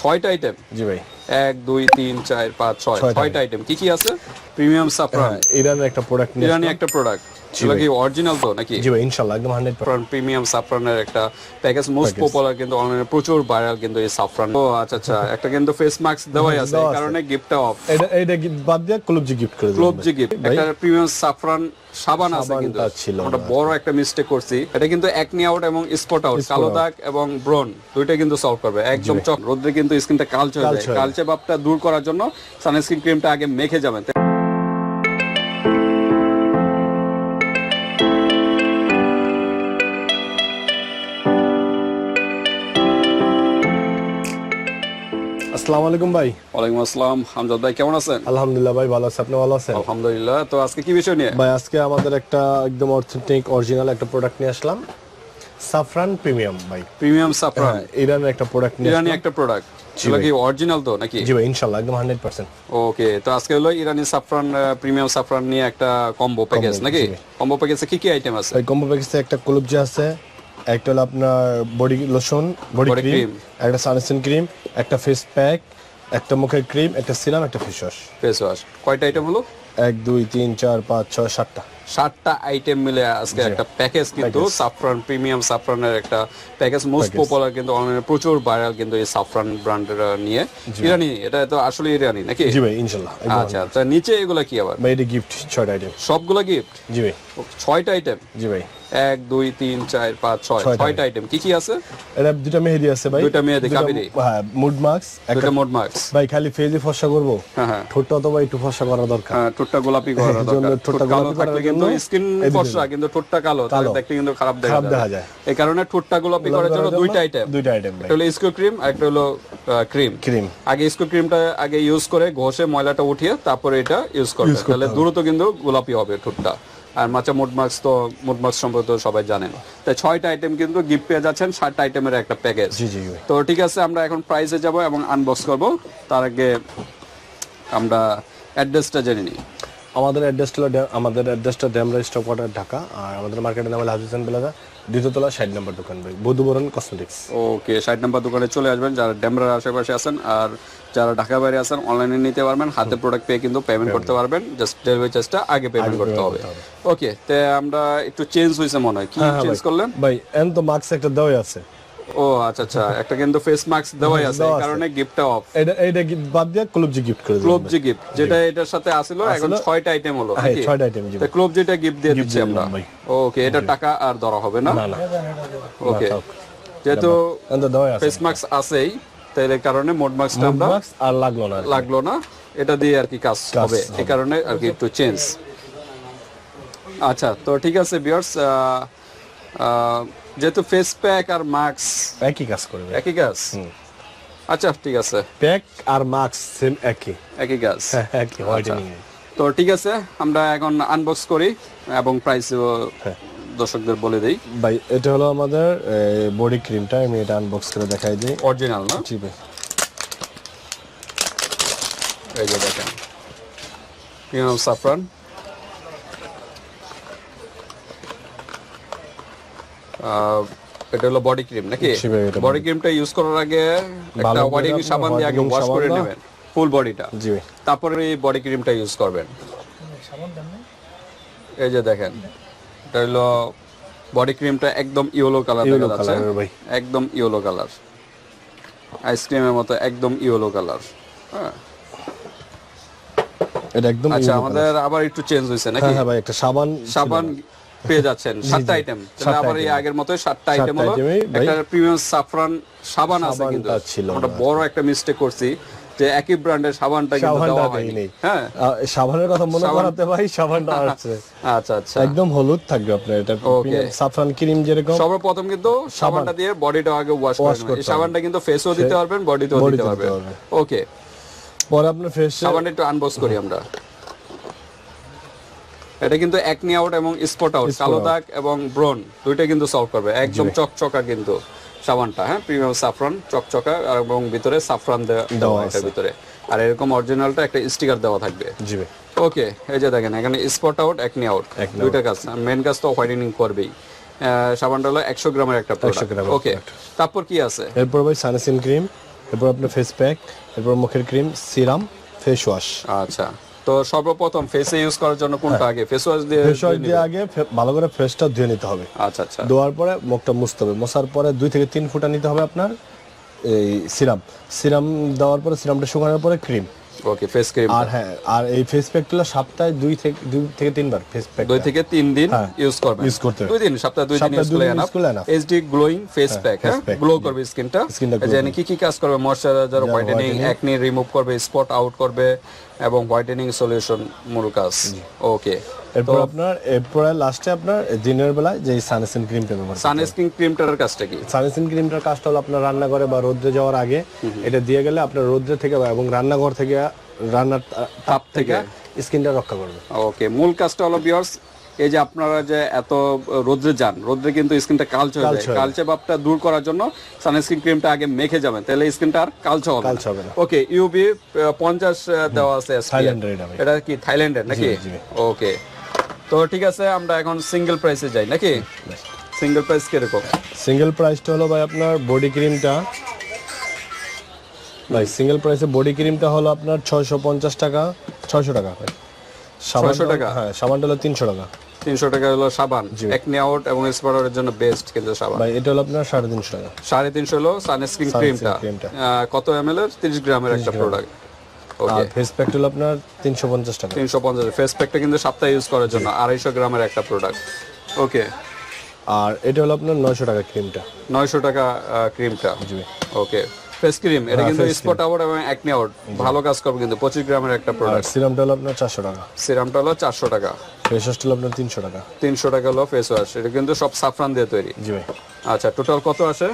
ছয়টা আইটেম জি ভাই। এক দুই তিন চার পাঁচ ছয়। ছয়টা আইটেম কি কি আছে? প্রিমিয়াম সাফরান ইরানের একটা প্রোডাক্ট একটা প্রোডাক্ট কি অরিজিনাল তো নাকি? জি ভাই ইনশাআল্লাহ একদম হান্ড্রেড সাফরান প্রিমিয়াম সাফরানের একটা প্যাকেজ মোস্ট পপুলার কিন্তু অনলাইনে প্রচুর ভাইরাল কিন্তু এই সাফরান ও আচ্ছা আচ্ছা। একটা কিন্তু ফেস মাস্ক দেওয়াই আছে এই কারণে গিফটটা অফ এটা এটা বাদ দিয়ে ক্লুবজি গিফট করে দিলাম ক্লোব ভাই। জি গিফট একটা প্রিমিয়াম সাফরান সাবান আছে কিন্তু। বড় একটা মিস্টেক করছি। এটা কিন্তু একনি আউট এবং স্পট আউট কালো দাগ এবং ব্রন দুইটা কিন্তু সলভ করবে। একদম চক রোদ্রে কিন্তু স্কিনটা কালচে হয়ে যায়। হয়ে। কালচে ভাবটা দূর করার জন্য সানস্ক্রিন ক্রিমটা আগে মেখে যাবেন। আসসালামু আলাইকুম ভাই। ওয়ালাইকুম আসসালাম। হামজাদ ভাই কেমন আছেন? আলহামদুলিল্লাহ ভাই ভালো আছি আপনি ভালো আছেন? আলহামদুলিল্লাহ। তো আজকে কি বিষয় নিয়ে? ভাই আজকে আমাদের একটা একদম অথেন্টিক অরিজিনাল একটা প্রোডাক্ট নিয়ে আসলাম। সাফরান প্রিমিয়াম ভাই। প্রিমিয়াম সাফরান ইরানের একটা প্রোডাক্ট নিয়ে ইরানি একটা প্রোডাক্ট এগুলো কি অরিজিনাল তো নাকি? জি ভাই ইনশাআল্লাহ একদম হান্ড্রেড পার্সেন্ট ওকে তো আজকে হলো ইরানি সাফরান প্রিমিয়াম সাফরান নিয়ে একটা কম্বো প্যাকেজ নাকি? কম্বো প্যাকেজে কি কি আইটেম আছে? ভাই কম্বো প্যাকেজে একটা ক্লুবজি আছে একটা হলো আপনার বডি লোশন বডি ক্রিম একটা সানস্ক্রিন ক্রিম একটা ফেস প্যাক একটা মুখের ক্রিম একটা সিরাম একটা ফেস ওয়াশ ফেস ওয়াশ কয়টা আইটেম হলো? এক দুই তিন চার পাঁচ ছয় সাতটা। সাতটা আইটেম মিলে আজকে একটা প্যাকেজ কিন্তু সাফরান প্রিমিয়াম সাফরানের একটা প্যাকেজ মোস্ট পপুলার কিন্তু অনলাইনে প্রচুর ভাইরাল কিন্তু এই সাফরান ব্র্যান্ডের নিয়ে। ইরানি এটা তো আসলে ইরানি নাকি? জি ভাই ইনশাল্লাহ একদম আচ্ছা তা নিচে এগুলা কি আবার? ভাই এটা গিফট ছয়টা আইটেম সবগুলা গিফট জি ভাই। ছয়টা আইটেম জি ভাই। এক দুই তিন চার পাঁচ ছয়। ছয়টা আইটেম কি কি আছে? এটা দুটা মেহেদি আছে ভাই। দুইটা মেহেদি, কাবেরী। হ্যাঁ মুড মার্কস একটা মুড মার্কস ভাই খালি ফেজে ফর্সা করব। হ্যাঁ ঠোঁটটা তো ভাই একটু ফর্সা করা দরকার। হ্যাঁ, ঠোঁটটা গোলাপি জন্য দরকার। ঠোঁটটা গোলাপি থাকলে কিন্তু স্কিন ফর্সা কিন্তু ঠোঁটটা কালো তাহলে দেখতে কিন্তু খারাপ দেখা যায়। এই কারণে ঠোঁটটা গোলাপি করার জন্য দুইটা আইটেম দুইটা আইটেম একটা হলো স্কো ক্রিম আর একটা হলো ক্রিম ক্রিম আগে স্কো ক্রিমটা আগে ইউজ করে ঘষে ময়লাটা উঠিয়ে তারপরে এটা ইউজ করবে। তাহলে দ্রুত কিন্তু গোলাপি হবে ঠোঁটটা। আর মাচা মুড মার্কস তো মুড মার্কস সম্পর্কে তো সবাই জানেন। তাই ছয়টা আইটেম কিন্তু গিফট পেয়ে যাচ্ছেন ষাটটা আইটেমের একটা প্যাকেজ তো ঠিক আছে আমরা এখন প্রাইসে যাব এবং আনবক্স করব। তার আগে আমরা অ্যাড্রেসটা জেনে নিই। আমাদের অ্যাড্রেসটা হলো আমাদের অ্যাড্রেসটা ড্যামরা স্টক কোয়ার্টার ঢাকা আর আমাদের মার্কেটের নাম হলো হাজুসান প্লাজা দ্বিতীয়তলা ষাট নম্বর দোকান ভাই বধুবরণ কসমেটিক্স ওকে ষাট নাম্বার দোকানে চলে আসবেন যারা ডেমরার আশেপাশে আছেন আর যারা ঢাকা বাইরে আছেন অনলাইনে নিতে পারবেন হাতে প্রোডাক্ট পেয়ে কিন্তু পেমেন্ট করতে পারবেন জাস্ট ডেলিভারি চার্জটা আগে পেমেন্ট করতে হবে। ওকে তে আমরা একটু চেঞ্জ হয়েছে মনে হয় কি চেঞ্জ করলেন? ভাই এন তো মার্কস একটা দেওয়াই আছে। ও আচ্ছা আচ্ছা। একটা কিন্তু ফেস মাস্ক দেওয়াই আছে এই কারণে গিফটটা অফ এটা gift বাদ দিয়ে ক্লুবজি গিফট করে দিলাম। ক্লোব জি। গিফট যেটা এটার সাথে আসলো এখন ছয়টা আইটেম হলো হ্যাঁ নাকি? ছয়টা আইটেম জি তা ক্লোব যেটা গিফট দিয়ে দিচ্ছি আমরা। ওকে এটা টাকা আর ধরা হবে না? ওকে যেহেতু ফেস মাস্ক আছেই তাই এর কারণে মোড মাস্কটা আমরা আর লাগল না লাগল না। এটা দিয়ে আর কি কাজ হবে। এই কারণে আর কি একটু চেঞ্জ আচ্ছা তো ঠিক আছে বিয়ার্স যেহেতু ফেস প্যাক আর মাস্ক একই কাজ করবে একই কাজ? আচ্ছা ঠিক আছে। প্যাক আর মাস্ক সেম একই। একই কাজ। হ্যাঁ একই হোয়াইটেনিং তো ঠিক আছে আমরা এখন আনবক্স করি এবং প্রাইস হ্যাঁ। দর্শকদের বলে দিই। ভাই এটা হলো আমাদের বডি ক্রিমটা আমি এটা আনবক্স করে দেখাই দিই। অরিজিনাল না? জি ভাই। এই যে দেখেন। সাফরান এটা হলো বডি ক্রিম নাকি? বডি ক্রিমটা ইউজ করার আগে একটা ওয়াডিং সাবান দিয়ে আগে ওয়াশ করে নেবেন ফুল বডিটা জি তারপরে এই বডি ক্রিমটা ইউজ করবেন। এই যে দেখেন এটা হলো বডি ক্রিমটা একদম ইয়েলো কালার দেখা যাচ্ছে। একদম ইয়েলো কালার আইসক্রিমের মতো একদম ইয়েলো কালার হ্যাঁ। এটা একদম আচ্ছা আমাদের আবার একটু চেঞ্জ হয়েছে নাকি? হ্যাঁ হ্যাঁ ভাই একটা সাবান সাবান পেয়ে যাচ্ছেন। সাতটা আইটেম তাহলে আবার এই আগের মতোই সাতটা আইটেম হলো। একটা প্রিমিয়াম সাফরান সাবান আছে কিন্তু। বড় একটা মিস্টেক করছি যে একই ব্র্যান্ডের সাবানটা কিন্তু দেওয়া হয়নি। হ্যাঁ। সাবানের কথা মনে করাতে ভাই সাবানটা আসছে। আচ্ছা আচ্ছা। একদম হলুদ থাকবে আপনার এটা। সাফরান ক্রিম যেরকম। সর্বপ্রথম কিন্তু সাবানটা দিয়ে বডিটা আগে ওয়াশ করে Wash এই সাবানটা কিন্তু ফেসও দিতে পারবেন বডিতেও দিতে তেও পারবেন। দিতে পারবেন। ওকে পরে আপনার ফেস সাবানটা একটু আনবক্স করি আমরা। এটা কিন্তু একনি আউট এবং স্পট আউট কালো দাগ এবং ব্রন দুইটা কিন্তু সলভ করবে। একদম চকচকা কিন্তু সাবানটা হ্যাঁ? প্রিমিয়াম সাফরান চকচকা এবং ভিতরে সাফরান দেওয়া এটার ভিতরে। আর এরকম অরিজিনালটা একটা স্টিকার দেওয়া থাকবে। জি ওকে এই যে দেখেন এখানে স্পট আউট একনি আউট দুইটা কাজ মেন কাজ তো হোয়াইটেনিং করবেই। সাবানটা হলো একশো গ্রামের একটা প্রোডাক্ট ওকে তারপর কি আছে? এরপর ভাই সানসিন ক্রিম এরপর আপনার ফেস প্যাক এরপর মুখের ক্রিম সিরাম ফেস ওয়াশ আচ্ছা। তো সর্বপ্রথম ফেসে ইউজ করার জন্য কোনটা আগে? ফেস ওয়াশ দিয়ে ফেস ওয়াশ দিয়ে আগে ভালো করে ফেসটা ধুয়ে নিতে হবে। আচ্ছা আচ্ছা। ধোয়ার পরে মুখটা মুছতে হবে। মশার পরে দুই থেকে তিন ফুটা নিতে হবে আপনার এই সিরাম সিরাম দেওয়ার পরে সিরামটা শুকানোর পরে ক্রিম ওকে ফেস ক্রিম আর হ্যাঁ আর এই ফেস প্যাকগুলো সপ্তাহে দুই থেকে দুই থেকে তিনবার ফেস প্যাক দুই থেকে তিন দিন হ্যাঁ, ইউজ করবেন। ইউজ করতে দুই দিন সপ্তাহে দুই দিন ইউজ করলে enough. HD glowing face pack হ্যাঁ গ্লো করবে স্কিনটা জানি কি কি কাজ করবে? ময়শ্চারাইজার হোয়াইটেনিং অ্যাকনে রিমুভ করবে স্পট আউট করবে এবং হোয়াইটেনিং সলিউশন মূল কাজ। ওকে এরপর আপনার এরপরে লাস্টে আপনার দিনের বেলায় যে সানস্ক্রিন ক্রিমটা ব্যবহার সানস্ক্রিন ক্রিমটার কাজটা কি? সানস্ক্রিন ক্রিমটার কাজটা হলো আপনার রান্নাঘরে বা রোদ্রে যাওয়ার আগে এটা দিয়ে গেলে আপনার রোদ্রে থেকে এবং রান্নাঘর থেকে রান্নার তাপ থেকে। স্কিনটা রক্ষা করবে। ওকে মূল কাজটা হলো বিয়ার্স এই যে আপনারা যে এত রোদ্রে যান রোদ্রে কিন্তু স্কিনটা কালচে হয়ে যায়। কালচে ভাবটা দূর করার জন্য সানস্ক্রিন ক্রিমটা আগে মেখে যাবেন তাহলে স্কিনটা আর কালচে হবে কালচে হবে না। ওকে ইউবি পঞ্চাশ আহ, দেওয়া আছে থাইল্যান্ডের এটা কি থাইল্যান্ডের নাকি? ওকে তো ঠিক আছে আমরা এখন সিঙ্গেল প্রাইসে যাই নাকি? সিঙ্গেল প্রাইস কীরকম? সিঙ্গেল প্রাইসটা হলো ভাই আপনার বডি ক্রিমটা ভাই সিঙ্গেল প্রাইসে বডি ক্রিমটা হলো আপনার ছয়শো পঞ্চাশ টাকা ছয়শো টাকা ভাই। 600 টাকা? হ্যাঁ সাবানটা হলো তিনশো টাকা। তিনশো টাকা হলো সাবান একনি আউট এবং স্পারের জন্য বেস্ট কিন্তু সাবান। ভাই এটা হলো আপনার সাড়ে তিনশো টাকা। সাড়ে তিনশো হলো সানস্ক্রিন ক্রিমটা। কত এম এল এর? তিরিশ গ্রামের একটা প্রোডাক্ট আর ফেস প্যাকটা হলো আপনার তিনশো পঞ্চাশ টাকা। তিনশো পঞ্চাশ। ফেস প্যাকটা কিন্তু সপ্তাহে ইউজ করার জন্য আড়াইশো গ্রামের একটা প্রোডাক্ট ওকে আর এটা হলো আপনার নয়শো টাকা ক্রিমটা নয়শো টাকা ক্রিমটা ওকে ফেস ক্রিম এটা কিন্তু স্পট আউট এবং একনি আউট ভালো কাজ করবে কিন্তু পঁচিশ গ্রামের একটা প্রোডাক্ট সিরামটা হলো আপনার চারশো টাকা। সিরামটা হলো চারশো টাকা। ফেস ওয়াশটা হলো আপনার তিনশো টাকা। তিনশো টাকা হলো ফেস ওয়াশ এটা কিন্তু সব সাফরান দিয়ে তৈরি। জি ভাই। আচ্ছা টোটাল কত আসে?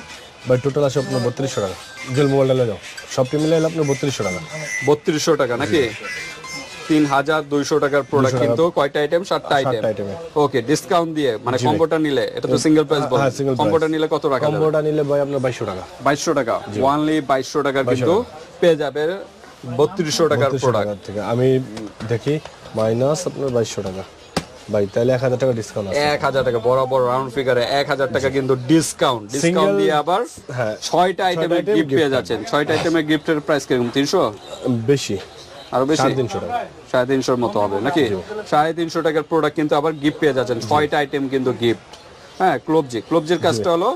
ভাই টোটাল আছে আপনার বত্রিশশো টাকা। জেল মোবাইলটা যাও। সবটি মিলে আপনার বত্রিশশো টাকা। বত্রিশশো টাকা নাকি? তিন হাজার দুইশো টাকার প্রোডাক্ট কিন্তু কয়টা আইটেম সাতটা আইটেম ওকে ডিসকাউন্ট দিয়ে মানে কম্বোটা নিলে এটা তো সিঙ্গেল প্রাইস বল হ্যাঁ, single price। কম্বোটা নিলে কত টাকা কম্বোটা নিলে ভাই আপনার বাইশশো টাকা। বাইশশো টাকা। ওয়ানলি বাইশশো টাকার কিন্তু পেয়ে যাবে বত্রিশশো টাকার প্রোডাক্ট থেকে। আমি দেখি মাইনাস আপনার বাইশশো টাকা। ভাই তাহলে এক হাজার টাকা ডিসকাউন্ট এক হাজার টাকা বরাবর রাউন্ড ফিগারে এক হাজার টাকা কিন্তু ডিসকাউন্ট ডিসকাউন্ট দিয়ে আবার হ্যাঁ ছয়টা আইটেমের গিফট পেয়ে যাচ্ছেন। ছয়টা আইটেমের গিফটের প্রাইস কীরকম? তিনশো? বেশি। আরও বেশি? তিনশো টাকা। সাড়ে তিনশোর মতো হবে নাকি? সাড়ে তিনশো টাকার প্রোডাক্ট কিন্তু আবার গিফট পেয়ে যাচ্ছেন। ছয়টা আইটেম কিন্তু গিফট হ্যাঁ ক্লোবজি ক্লোবজির কাজটা হলো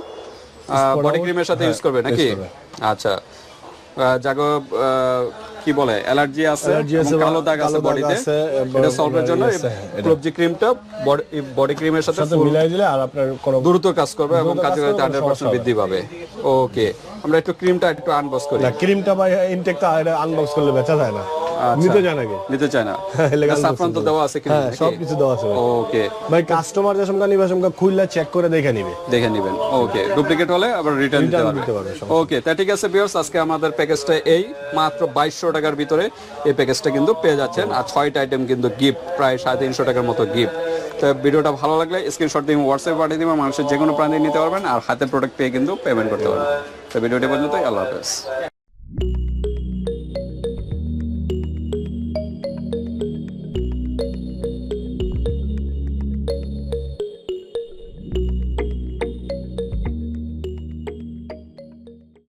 বডি ক্রিমের সাথে ইউজ করবে নাকি? আচ্ছা। জাগো কি বলে অ্যালার্জি আছে কালো দাগ আছে বডিতে। এটা সলভের জন্য ক্লোবজি ক্রিমটা বডি ক্রিমের সাথে মিলাই দিলে আর আপনার দ্রুত কাজ করবে এবং কাজের কাজ কাজে কাজে হান্ড্রেড পার্সেন্ট বৃদ্ধি পাবে। ওকে আমরা একটু ক্রিমটা একটু আনবক্স করি। ক্রিমটা বা ইনটেকটা আনবক্স করলে বেচা যায় না। নিতে যায় নাকি? নিতে চায় না। সাফরান তো দেওয়া আছে ক্রিম সব কিছু দেওয়া আছে ওকে ভাই কাস্টমার যে সময় নিবে সময় খুললে চেক করে দেখে নিবে। দেখে নেবেন। ওকে ডুপ্লিকেট হলে আবার রিটার্ন দিতে পারবে পারবে, ওকে তা ঠিক আছে বিয়ার্স আজকে আমাদের প্যাকেজটা এই মাত্র বাইশশো টাকার ভিতরে এই প্যাকেজটা কিন্তু পেয়ে যাচ্ছেন। আর ছয়টা আইটেম কিন্তু গিফট প্রায় সাড়ে তিনশো টাকার মতো গিফট তো ভিডিওটা ভালো লাগলে স্ক্রিনশট দিয়ে হোয়াটসঅ্যাপে পাঠিয়ে দিবেন মানুষের যে কোনো প্রান্তে নিতে পারবেন আর হাতে প্রোডাক্ট পেয়ে কিন্তু পেমেন্ট করতে পারবেন। তো ভিডিওটি পর্যন্ত আল্লাহ হাফেজ।